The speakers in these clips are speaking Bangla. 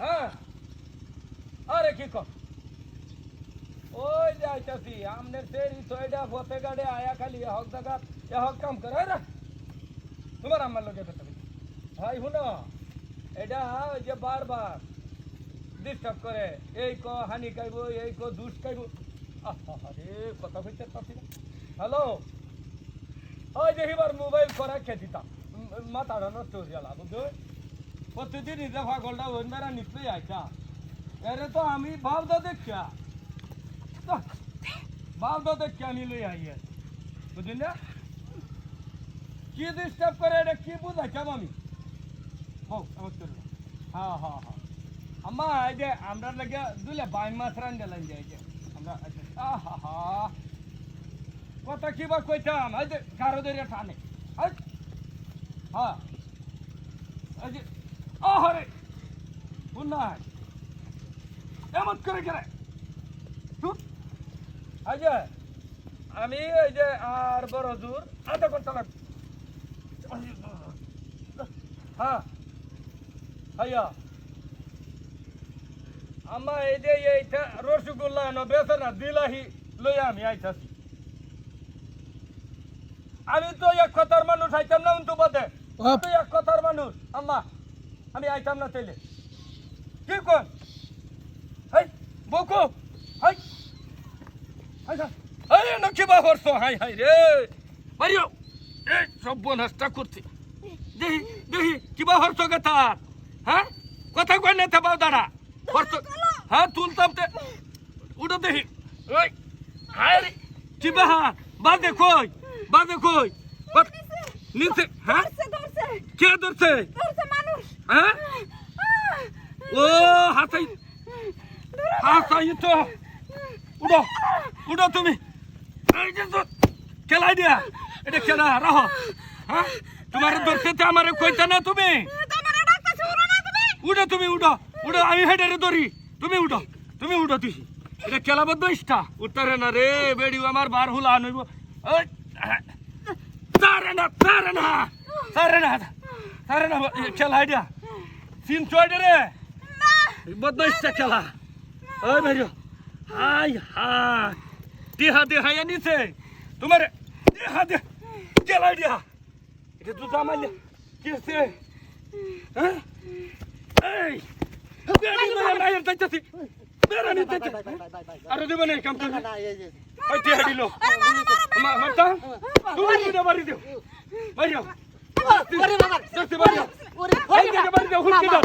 হ্যাঁ আরে কি কর ওই যাইতাছি আমনের তেরি তো এটা পথে গাড়ে আয়া খালি এ হক জায়গা এ হক কাম করে রে তোমার আমার লোকে কথা ভাই শুনো এটা ওই যে বারবার ডিস্টার্ব করে এই ক হানি খাইব এই ক দুষ খাইব আরে কথা কইতে পারছি না হ্যালো ওই যে এবার মোবাইল করা খেতিতাম মাথাটা নষ্ট হয়ে গেল, বুঝছ? প্রতিদিন নিজে পাগলটা ওই মেরা নিশ্চয়ই আইসা এরে তো আমি ভাবদা দেখিয়া ভাবদা দেখিয়া আমি লই আইয়ে বুঝলি না? কি ডিস্টার্ব করে, এটা কি বুঝাইছাম আমি? হোক আমার চলবে হ্যাঁ হ্যাঁ হ্যাঁ আম্মা, এই যে আমরা লাগে দুলে বাই মাছ রান দিলাম যে, এই যে, আমরা আহা কথা কি বা কইতাম? এই যে কারও ধরে টানে। হ্যাঁ। আহারে বুনাই এমন করে তুই এই যে, আমি এই যে আর বড় দূর আধা ঘণ্টা লাগবে। হ্যাঁ। হাইয়া আম্মা এই যে এইটা রসগোল্লা না, দিলাহি লই আমি আইতাছি। আমি তো এক কথার মানুষ আইতাম না তো বাদে আপ। তো এক কথার মানুষ। আম্মা আমি আইতাম না তাইলে। কি কর? হাই বকো হাই। হাই হাই নকি বা হরছ হাই হাই রে। মারিও বনহাসটা করছে। দেহি দেহি কিবা হরছ গে তার হ্যাঁ? কথা কই না থাবাও দাঁড়া হরছ হ্যাঁ তুলতাম তে। উঠো দেহি। ওই হাই রে। কিবা বাদে কই? বাদে কই? নিচে হ্যাঁ? কে ধরছে? ধরছে হ্যাঁ? ও হাসাই হাসাই তো। উড়ো উড়ো তুমি। খেলাই দিয়া। এটা খেলা রাহ। হ্যাঁ? তোমার ধরতে তো আমার কইতা না তুমি? উড়ো তুমি উড়ো উড়ো আমি হেডারে ধরি। তুমি উড়ো তুমি উড়ো তুই এটা খেলা বদমাইশটা উত্তরে না রে বেড়িও আমার বার হুলা নইব ওই তারে না তারে না। তারে না তারে না খেলা আইডিয়া সিন চয়ডে রে। বদমাইশটা খেলা। ওই বেড়িও হাই হাই। দেহা দেহা নিছে তোমার দেহা দে খেলা আইডিয়া এটা তো জামাইলে কিসে হ্যাঁ? এই বেড়ি মায়ের যাইতাছি। বেড়া নিতে আরে দেবে না কাম করবি ওই দেহা দিল। মাতা তুমি পারি দিও। বাইরে দেখতে পারি ওই দিকে বাড়ি দাও হুটকি দাও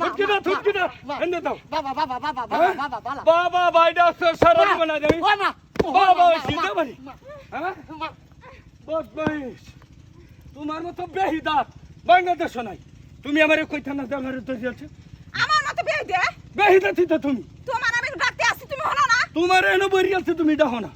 হুটকি দাও হুটকি দাও এনে দাও বাবা বাইডা সারা দিবে না দেবি বাবা সিধা বাড়ি হ্যাঁ বদমাইশ তোমার মতো বেহিদাত বাংলাদেশ নাই তুমি আমার কইতা না যে আমার তো দিয়েছে আমার মতো বিয়ে দে বেহিদাত তো তুমি। তোমার আমি ডাকতে আসি তুমি হলো না? তোমার এনে বরি আছে তুমি দেখো না।